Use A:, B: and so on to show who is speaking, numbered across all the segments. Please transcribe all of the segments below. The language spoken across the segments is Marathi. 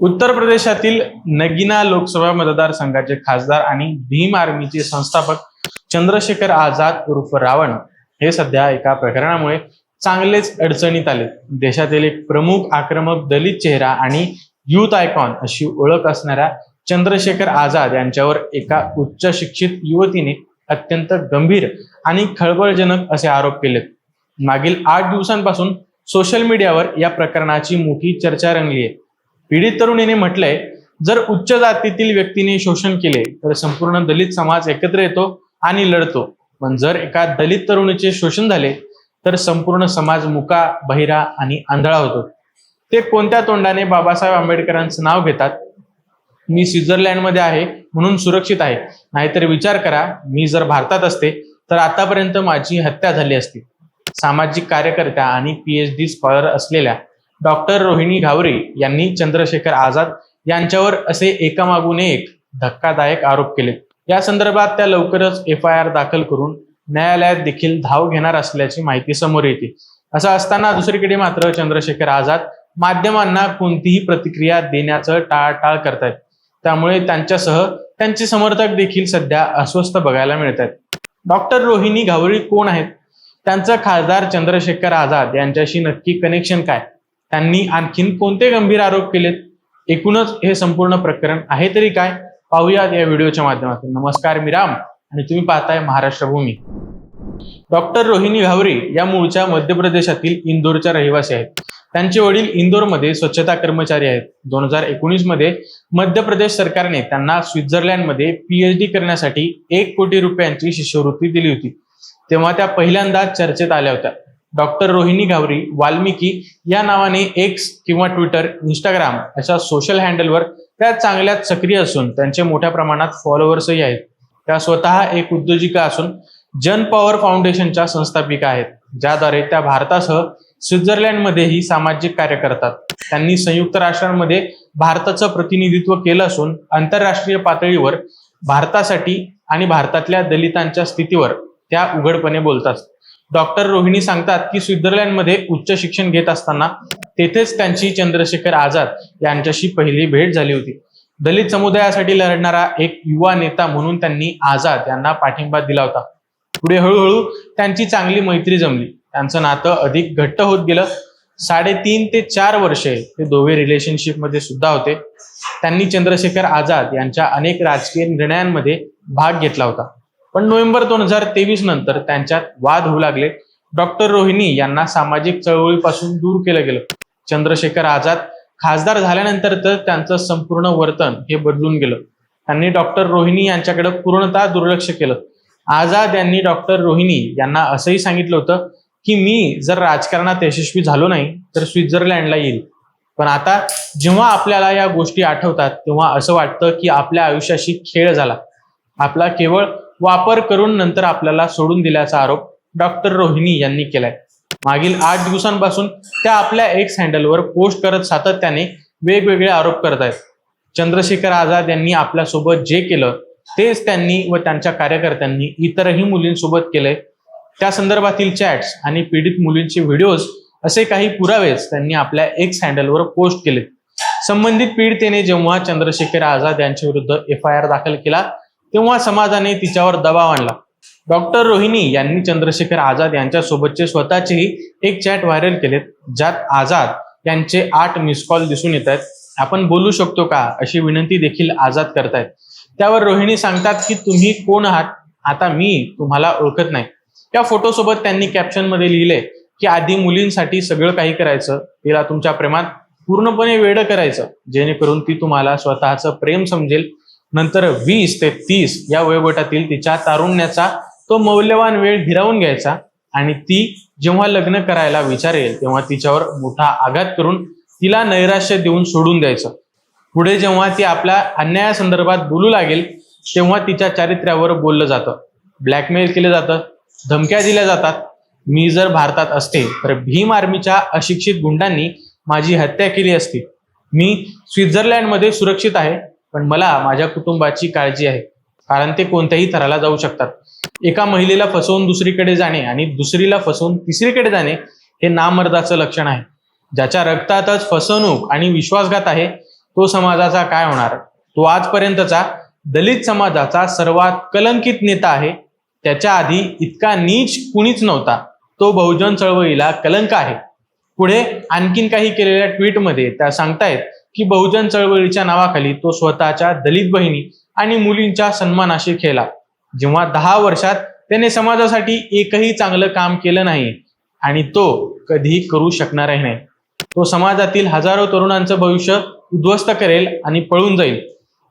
A: उत्तर प्रदेशातील नगिना लोकसभा मतदारसंघाचे खासदार आणि भीम आर्मीचे संस्थापक चंद्रशेखर आझाद उर्फ रावण हे सध्या एका प्रकरणामुळे चांगलेच अडचणीत आले. देशातील एक प्रमुख आक्रमक दलित चेहरा आणि युथ आयकॉन अशी ओळख असणाऱ्या चंद्रशेखर आझाद यांच्यावर एका उच्च शिक्षित युवतीने अत्यंत गंभीर आणि खळबळजनक असे आरोप केलेत. मागील आठ दिवसांपासून सोशल मीडियावर या प्रकरणाची मोठी चर्चा रंगली आहे पीडित तरुणीने म्हटलंय जर उच्च जातीतील व्यक्तीने शोषण केले तर संपूर्ण दलित समाज एकत्र येतो आणि लढतो. पण जर एका दलित तरुणीचे शोषण झाले तर संपूर्ण समाज मुका बहिरा आणि आंधळा होतो. ते कोणत्या तोंडाने बाबासाहेब आंबेडकरांचं नाव घेतात? मी स्वित्झर्लंडमध्ये आहे म्हणून सुरक्षित आहे. नाहीतर विचार करा मी जर भारतात असते तर आतापर्यंत माझी हत्या झाली असती. सामाजिक कार्यकर्त्या आणि पीएचडी स्कॉलर असलेल्या डॉक्टर रोहिणी घावरे यांनी चंद्रशेखर आझाद यांच्यावर असे एकामागून एक धक्कादायक आरोप केले. या संदर्भात त्या लवकरच एफ आय आर दाखल करून न्यायालयात देखील धाव घेणार असल्याची माहिती समोर येते. असं असताना दुसरीकडे मात्र चंद्रशेखर आझाद माध्यमांना कोणतीही प्रतिक्रिया देण्याचं टाळाटाळ करतायत. त्यामुळे त्यांच्यासह त्यांचे समर्थक देखील सध्या अस्वस्थ बघायला मिळत आहेत डॉक्टर रोहिणी घावरी कोण आहेत? त्यांचं खासदार चंद्रशेखर आझाद यांच्याशी नक्की कनेक्शन काय? त्यांनी आणखीन कोणते गंभीर आरोप केलेत? एकूणच हे संपूर्ण प्रकरण आहे तरी काय? पाहूयात या व्हिडिओच्या माध्यमातून. नमस्कार मी राम आणि तुम्ही पाहताय महाराष्ट्र भूमी. डॉक्टर रोहिणी घावरे या मूळच्या मध्य प्रदेशातील इंदोरच्या रहिवासी आहेत. त्यांचे वडील इंदोरमध्ये स्वच्छता कर्मचारी आहेत. दोन हजार एकोणीसमध्ये मध्य प्रदेश सरकारने त्यांना स्वित्झर्लंडमध्ये पीएचडी करण्यासाठी एक कोटी रुपयांची शिष्यवृत्ती दिली होती. तेव्हा त्या पहिल्यांदाच चर्चेत आल्या होत्या. डॉक्टर रोहिणी घावरी वाल्मिकी या नावाने एक्स किंवा ट्विटर इंस्टाग्राम अशा सोशल हँडलवर त्या चांगल्या सक्रिय असून त्यांचे मोठ्या प्रमाणात फॉलोअर्सही आहेत. त्या स्वतः एक उद्योजिका असून जन पॉवर फाउंडेशनच्या संस्थापिका आहेत ज्याद्वारे त्या भारतासह स्वित्झर्लंडमध्येही सामाजिक कार्य करतात. त्यांनी संयुक्त राष्ट्रांमध्ये भारताचं प्रतिनिधित्व केलं असून आंतरराष्ट्रीय पातळीवर भारतासाठी आणि भारतातल्या दलितांच्या स्थितीवर त्या उघडपणे बोलतात. डॉक्टर रोहिणी सांगतात की स्वित्झर्लंडमध्ये उच्च शिक्षण घेत असताना तेथेच त्यांची चंद्रशेखर आझाद यांच्याशी पहिली भेट झाली होती. दलित समुदायासाठी लढणारा एक युवा नेता म्हणून त्यांनी आझाद यांना पाठिंबा दिला होता. पुढे हळूहळू त्यांची चांगली मैत्री जमली. त्यांचं नातं अधिक घट्ट होत गेलं. साडेतीन ते चार वर्षे ते दोघे रिलेशनशिपमध्ये सुद्धा होते. त्यांनी चंद्रशेखर आझाद यांच्या अनेक राजकीय निर्णयांमध्ये भाग घेतला होता. पण नोव्हेंबर दोन हजार तेवीस नंतर त्यांच्यात वाद होऊ लागले. डॉक्टर रोहिणी यांना सामाजिक चळवळीपासून दूर केलं गेलं. चंद्रशेखर आझाद खासदार झाल्यानंतर तर त्यांचं संपूर्ण वर्तन हे बदलून गेलं. त्यांनी डॉक्टर रोहिणी यांच्याकडे पूर्णतः दुर्लक्ष केलं. आझाद यांनी डॉक्टर रोहिणी यांना असंही सांगितलं होतं की मी जर राजकारणात यशस्वी झालो नाही तर स्वित्झर्लंडला येईल. पण आता जेव्हा आपल्याला या गोष्टी आठवतात तेव्हा असं वाटतं की आपल्या आयुष्याशी खेळ झाला. आपला केवळ वापर करून नंतर आपल्याला सोडून दिल्याचा आरोप डॉक्टर रोहिणी यांनी केलाय. मागील आठ दिवसांपासून त्या आपल्या एक्स हँडलवर पोस्ट करत सातत्याने वेगवेगळे आरोप करत आहेत. चंद्रशेखर आझाद यांनी आपल्यासोबत जे केलं तेच त्यांनी व त्यांच्या कार्यकर्त्यांनी इतरही मुलींसोबत केलंय. त्या संदर्भातील चॅट्स आणि पीडित मुलींचे व्हिडिओज असे काही पुरावेच त्यांनी आपल्या एक्स हँडलवर पोस्ट केले संबंधित पीडितेने जेव्हा चंद्रशेखर आझाद यांच्या विरुद्ध एफ आय आर दाखल केला तेव्हा समाजाने तिच्यावर दबाव आणला. डॉक्टर रोहिणी यांनी चंद्रशेखर आझाद यांच्यासोबतचे स्वतःचेही एक चॅट व्हायरल केलेत ज्यात आझाद यांचे आठ मिस कॉल दिसून येत आहेत. आपण बोलू शकतो का? अशी विनंती देखील आझाद करतायत. त्यावर रोहिणी सांगतात की तुम्ही कोण आहात? आता मी तुम्हाला ओळखत नाही. या फोटोसोबत त्यांनी कॅप्शनमध्ये लिहिले की आधी मुलींसाठी सगळं काही करायचं. तिला तुमच्या प्रेमात पूर्णपणे वेड करायचं. जेणेकरून ती तुम्हाला स्वतःचं प्रेम समजेल नंतर वीस ते तीस या वयोगटातील तिच्या तारुण्याचा तो मौल्यवान वेळ हिरावून घ्यायचा आणि ती जेव्हा लग्न करायला विचारेल तेव्हा तिच्यावर मोठा आघात करून तिला नैराश्य देऊन सोडून द्यायचं. पुढे जेव्हा ती आपल्या अन्यायासंदर्भात बोलू लागेल तेव्हा तिच्या चारित्र्यावर बोललं जातं. ब्लॅकमेल केलं जातं धमक्या दिल्या जातात. मी जर भारतात असते तर भीम आर्मीच्या अशिक्षित गुंडांनी माझी हत्या केली असती. मी स्वित्झर्लंडमध्ये सुरक्षित आहे. पण मला माझ्या कुटुंबाची काळजी आहे कारण ते कोणत्याही थराला जाऊ शकतात. एका महिलेला फसवून दुसरीकडे जाणे आणि दुसरीला फसवून तिसरीकडे जाणे हे नामर्दाचं लक्षण आहे. ज्याच्या रक्तातच फसवणूक आणि विश्वासघात आहे तो समाजाचा काय होणार? तो आजपर्यंतचा दलित समाजाचा सर्वात कलंकित नेता आहे. त्याच्या आधी इतका नीच कुणीच नव्हता. तो बहुजन चळवळीला कलंक आहे. पुढे आणखीन काही केलेल्या ट्विटमध्ये त्या सांगतायत की बहुजन चळवळीच्या नावाखाली तो स्वतःच्या दलित बहिणी आणि मुलींच्या सन्मानाशी खेळला. जेव्हा दहा वर्षात त्याने समाजासाठी एकही चांगलं काम केलं नाही आणि तो कधीही करू शकणारही नाही. तो समाजातील हजारो तरुणांचं भविष्य उद्ध्वस्त करेल आणि पळून जाईल.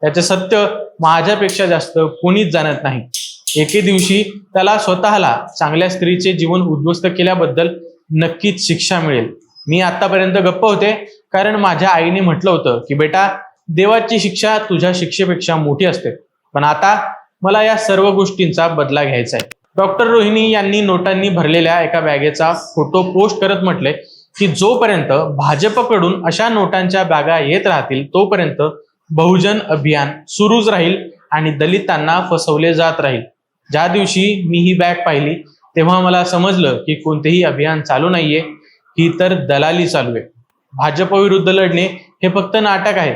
A: त्याचे सत्य माझ्यापेक्षा जास्त कोणीच जाणत नाही. एके दिवशी त्याला स्वतःला चांगल्या स्त्रीचे जीवन उद्ध्वस्त केल्याबद्दल नक्कीच शिक्षा मिळेल. मी आतापर्यंत गप्प होते कारण माझ्या आईने म्हटलं होतं की बेटा देवाची शिक्षा तुझ्या शिक्षेपेक्षा मोठी असते. पण आता मला या सर्व गोष्टींचा बदला घ्यायचा आहे. डॉक्टर रोहिणी यांनी नोटांनी भरलेल्या एका बॅगेचा फोटो पोस्ट करत म्हटले की जोपर्यंत भाजपकडून अशा नोटांच्या बॅगा येत राहतील तोपर्यंत बहुजन अभियान सुरूच राहील आणि दलितांना फसवले जात राहील. ज्या दिवशी मी ही बॅग पाहिली तेव्हा मला समजलं की कोणतेही अभियान चालू नाहीये. ही तर दलाली चालू आहे. भाजप विरुद्ध लढणे हे फक्त नाटक आहे.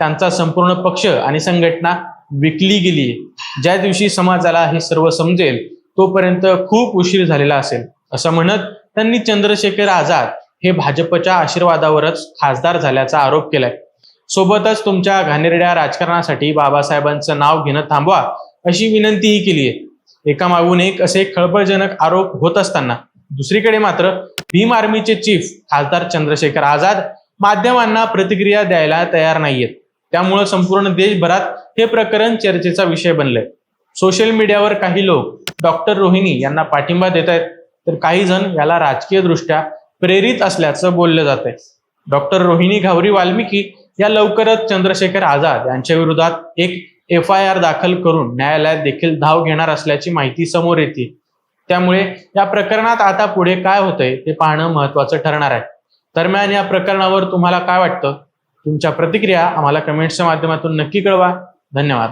A: त्यांचा संपूर्ण पक्ष आणि संघटना विकली गेली आहे. ज्या दिवशी समाजाला हे सर्व समजेल तोपर्यंत खूप उशीर झालेला असेल. असं म्हणत त्यांनी चंद्रशेखर आझाद हे भाजपच्या आशीर्वादावरच खासदार झाल्याचा आरोप केलाय. सोबतच तुमच्या घाणेरड्या राजकारणासाठी बाबासाहेबांचं नाव घेणं थांबवा अशी विनंतीही केली आहे एका मागून एक असे खळबळजनक आरोप होत असताना दुसरीकडे मात्र भीम आर्मीचे चीफ खासदार चंद्रशेखर आझाद माध्यमांना प्रतिक्रिया द्यायला तयार नाहीयेत. त्यामुळं संपूर्ण देशभरात हे प्रकरण चर्चेचा विषय बनलंय. सोशल मीडियावर काही लोक डॉक्टर रोहिणी यांना पाठिंबा देत आहेत तर काही जण याला राजकीय दृष्ट्या प्रेरित असल्याचं बोललं जात आहे डॉक्टर रोहिणी घावरी वाल्मिकी या लवकरच चंद्रशेखर आझाद यांच्या विरोधात एक एफ आय आर दाखल करून न्यायालयात देखील धाव घेणार असल्याची माहिती समोर येते त्यामुळे या प्रकरणात आता पुढे काय होतंय ते पाहणं महत्वाचं ठरणार आहे. दरम्यान या प्रकरणावर तुम्हाला काय वाटतं? तुमच्या प्रतिक्रिया आम्हाला कमेंट्सच्या माध्यमातून नक्की कळवा. धन्यवाद.